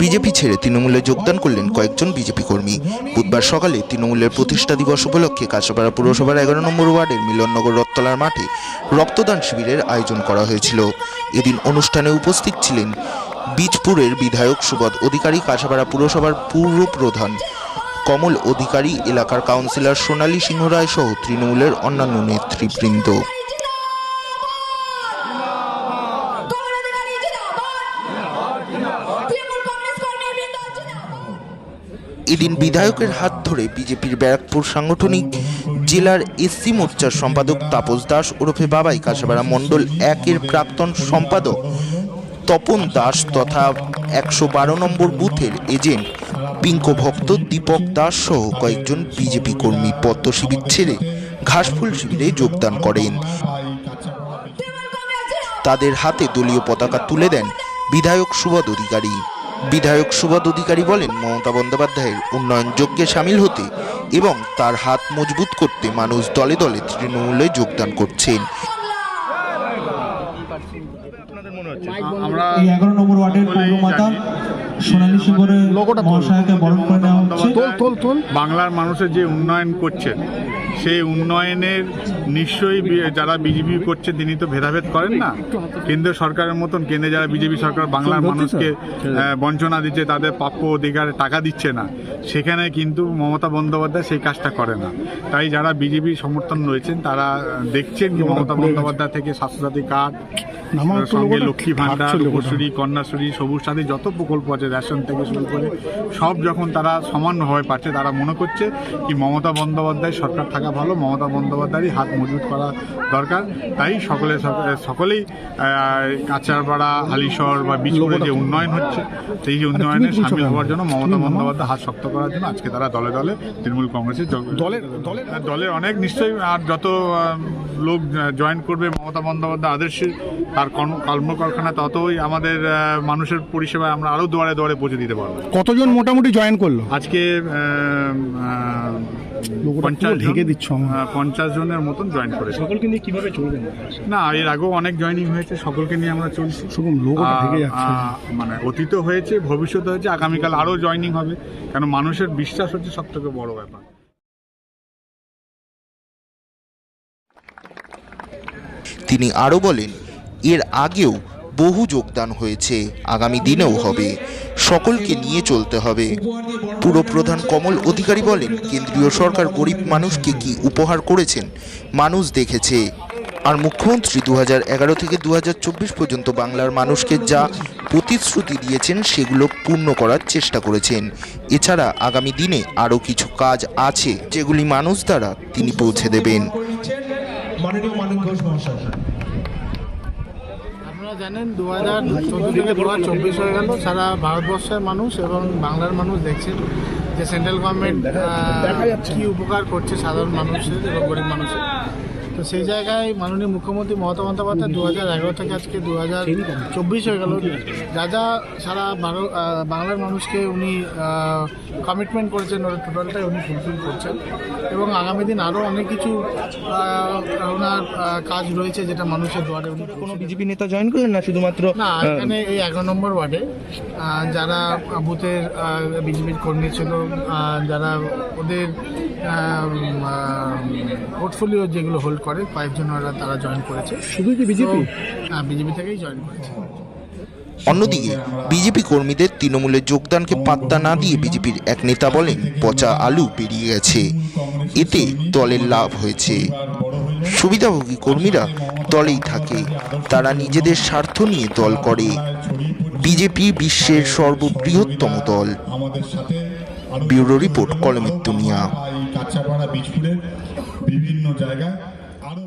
BJP ছেড়ে তৃণমূলে যোগদান করলেন কয়েকজন বিজেপি কর্মী। বুধবার সকালে তৃণমূলের প্রতিষ্ঠা দিবস উপলক্ষে কাছাপাড়া পুরসভার এগারো নম্বর ওয়ার্ডের মিলননগর রথতলার মাঠে রক্তদান শিবিরের আয়োজন করা হয়েছিল। এদিন অনুষ্ঠানে উপস্থিত ছিলেন বীজপুরের বিধায়ক সুবোধ অধিকারী, কাছাপাড়া পুরসভার পূর্ব প্রধান কমল অধিকারী, এলাকার কাউন্সিলর সোনালী সিংহ রায় সহ তৃণমূলের অন্যান্য নেতৃবৃন্দ। এদিন বিধায়কের হাত ধরে বিজেপির ব্যারাকপুর সাংগঠনিক জেলার এসসি মোর্চার সম্পাদক তাপস দাস ওরফে বাবাই কাছাপাড়া মণ্ডল একের প্রাক্তন সম্পাদক তপন দাস তথা একশো বারো নম্বর বুথের এজেন্ট পিঙ্কো ভক্ত দীপক দাস সহ কয়েকজন বিজেপি কর্মী পদ্ম শিবির ছেড়ে ঘাসফুল শিবিরে যোগদান করেন। তাদের হাতে দলীয় পতাকা তুলে দেন বিধায়ক সুবোধ অধিকারী। বিধায়ক সুবোধ অধিকারী বলেন মমতা বন্দ্যোপাধ্যায়ের উন্নয়ন যজ্ঞে সামিল হতে এবং তার হাত মজবুত করতে মানুষ দলে দলে তৃণমূলে যোগদান করছেন। আমরা এগারো নম্বর ওয়ার্ডের পৌরমাতা সোনালী সিংহরের মহাশয়কে বরণ করে নেওয়া হচ্ছে। বাংলার মানুষের যে উন্নয়ন করছেন সেই উন্নয়নের নিশ্চয়ই যারা বিজেপি করছে তিনি তো ভেদাভেদ করেন না। কেন্দ্র সরকারের মতন কেন্দ্রে যারা বিজেপি সরকার বাংলার মানুষকে বঞ্চনা দিচ্ছে তাদের প্রাপ্য অধিকার টাকা দিচ্ছে না। সেখানে কিন্তু মমতা বন্দ্যোপাধ্যায় সেই কাজটা করে না। তাই যারা বিজেপি সমর্থন রয়েছেন তারা দেখছেন যে মমতা বন্দ্যোপাধ্যায় থেকে স্বাস্থ্যসাথী কার্ড সঙ্গে লক্ষ্মী ভাণ্ডার রূপশ্রী কন্যাশ্রী সবুজ সাথী যত প্রকল্প আছে রেশন থেকে শুরু করে সব যখন তারা সমানভাবে পাচ্ছে তারা মনে করছে কি মমতা বন্দ্যোপাধ্যায় সরকার থাকা ভালো মমতা বন্দ্যোপাধ্যায়েরই হাত মজবুত করা দরকার। তাই সকলে সকলে- সকলেই কাঁচারপাড়া হালিশহর বা বীজপুরে যে উন্নয়ন হচ্ছে সেই উন্নয়নে সামিল হওয়ার জন্য মমতা বন্দ্যোপাধ্যায় হাত শক্ত করার জন্য আজকে তারা দলে দলে তৃণমূল কংগ্রেসে দলের দলের দলের অনেক নিশ্চয়ই আর যত লোক জয়েন করবে মমতা বন্দ্যোপাধ্যায় আদর্শে তার কর্ম কর্মকারখানা ততই আমাদের মানুষের পরিষেবায় আমরা আরও দুয়ারে দুয়ারে পৌঁছে দিতে পারব। কতজন মোটামুটি জয়েন করল? আজকে পঞ্চাশ ঢেকে দিচ্ছ। পঞ্চাশ জনের মতন জয়েন করেছে। সকলকে নিয়ে কীভাবে চলবেন? না এর আগেও অনেক জয়েনিং হয়েছে সকলকে নিয়ে আমরা চলছি। যাচ্ছে। আহ, মানে অতীত হয়েছে ভবিষ্যতে হয়েছে আগামীকাল আরও জয়েনিং হবে। কেন মানুষের বিশ্বাস হচ্ছে সব থেকে বড় ব্যাপার। তিনি আরও বলেন এর আগেও বহু যোগদান হয়েছে। আগামী দিনেও হবে। সকলকে নিয়ে চলতে হবে। পুরপ্রধান কমল অধিকারী বলেন, কেন্দ্রীয় সরকার গরিব মানুষকে কি উপহার করেছেন? মানুষ দেখেছে। আর মুখ্যমন্ত্রী দু এগারো থেকে দু হাজার চব্বিশ পর্যন্ত বাংলার মানুষকে যা প্রতিশ্রুতি দিয়েছেন, সেগুলো পূর্ণ করার চেষ্টা করেছেন। এছাড়া আগামী দিনে আরও কিছু কাজ আছে, যেগুলি মানুষ দ্বারা তিনি পৌঁছে দেবেন। মাননীয় মানিক ঘোষ মহাশয়। আপনারা জানেন দু হাজার চোদ্দ থেকে দু হাজার চব্বিশ হয়ে গেল। সারা ভারতবর্ষের মানুষ এবং বাংলার মানুষ দেখছেন যে সেন্ট্রাল গভর্নমেন্ট কী উপকার করছে সাধারণ মানুষের এবং গরিব মানুষের। তো সেই জায়গায় মাননীয় মুখ্যমন্ত্রী মমতা বন্দ্যোপাধ্যায় দু হাজার এগারো থেকে আজকে দু হাজার চব্বিশ হয়ে গেল। যা যা সারা বাংলার মানুষকে উনি কমিটমেন্ট করেছেন ওর টোটালটাই উনি ফুলফিল করছেন। এবং আগামী দিন আরও অনেক কিছু ওনার কাজ রয়েছে যেটা মানুষের দুয়ারে উনি কোনো বিজেপি নেতা জয়েন করলেন না শুধুমাত্র না এখানে এই এগারো নম্বর ওয়ার্ডে যারা বুথের বিজেপির কর্মী ছিল যারা ওদের পোর্টফোলিও যেগুলো হোল্ড করে কয়েকজন ওরা তারা জয়েন করেছে। শুধু কি বিজেপি হ্যাঁ বিজেপি থেকেই জয়েন করেছে। অন্যদিকে বিজেপি কর্মীদের তৃণমূলের যোগদানকে পাত্তা না দিয়ে বিজেপির এক নেতা বলেন পচা আলু বেরিয়ে গেছে। এতে দলের লাভ হয়েছে। সুবিধাভোগী কর্মীরা দলেই থাকে। তারা নিজেদের স্বার্থ নিয়ে দল করে। বিজেপি বিশ্বের সর্ববৃহত্তম দল। ব্যুরো রিপোর্ট কলমের দুনিয়া। কাঁচাপাড়া বীজপুরের বিভিন্ন জায়গায় আরও